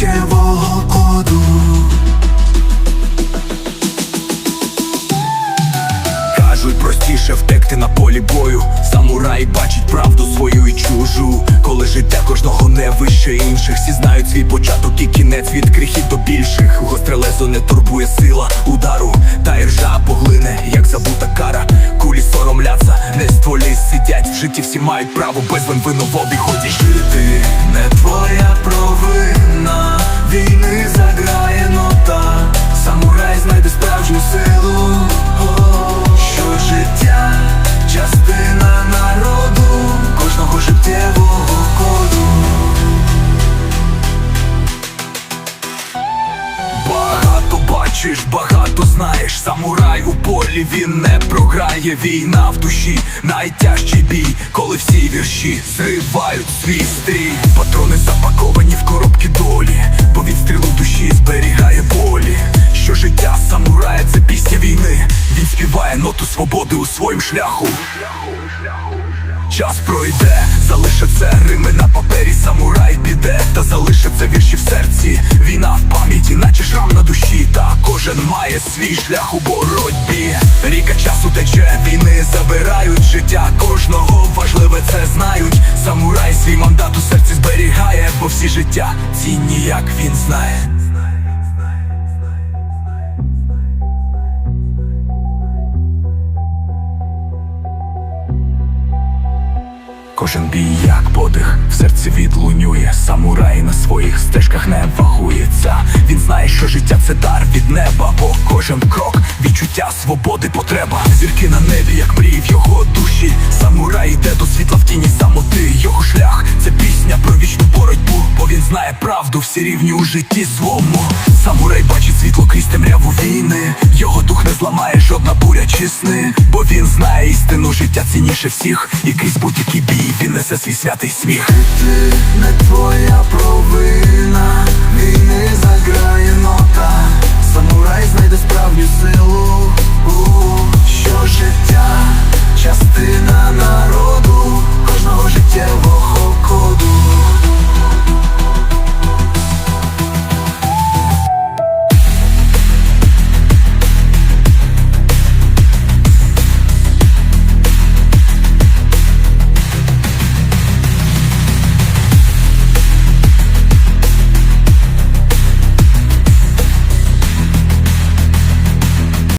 путтєвого коду. Кажуть, простіше втекти на полі бою. Самурай бачить правду свою і чужу. Коли життя кожного не вище інших. Всі знають свій початок і кінець від крихів до більших. Гостре лезо не турбує сила удару, та й ржа поглине, як забута кара. Кулі соромляться, не стволі сидять. В житті всі мають право без винвину в обіході. Жити не твоя провина. Бачиш, багато знаєш. Самурай у полі він не програє. Війна в душі, найтяжчий бій, коли всі вірші зривають свій стрій. Патрони запаковані в коробки долі, бо від стрілу душі зберігає болі. Що життя самурая це пісня війни. Він співає ноту свободи у своїм шляху. Час пройде, залишаться рими на папері, самурай кожен має свій шлях у боротьбі. Ріка часу тече, війни забирають життя кожного. Важливе це знають. Самурай свій мандат у серці зберігає, бо всі життя цінні, як він знає. Кожен бій як подих в серці відлунює. Самурай на своїх стежках не вагується. Він знає, що життя це дар неба, бо кожен крок відчуття свободи потреба. Зірки на небі, як мрії в його душі. Самурай йде до світла в тіні самоти. Його шлях це пісня про вічну боротьбу, бо він знає правду, всі рівні у житті свому. Самурай бачить світло крізь темряву війни. Його дух не зламає жодна буря чи сни, бо він знає істину життя цінніше всіх, і крізь будь-який бій він несе свій святий сміх. Ти не твоя провина,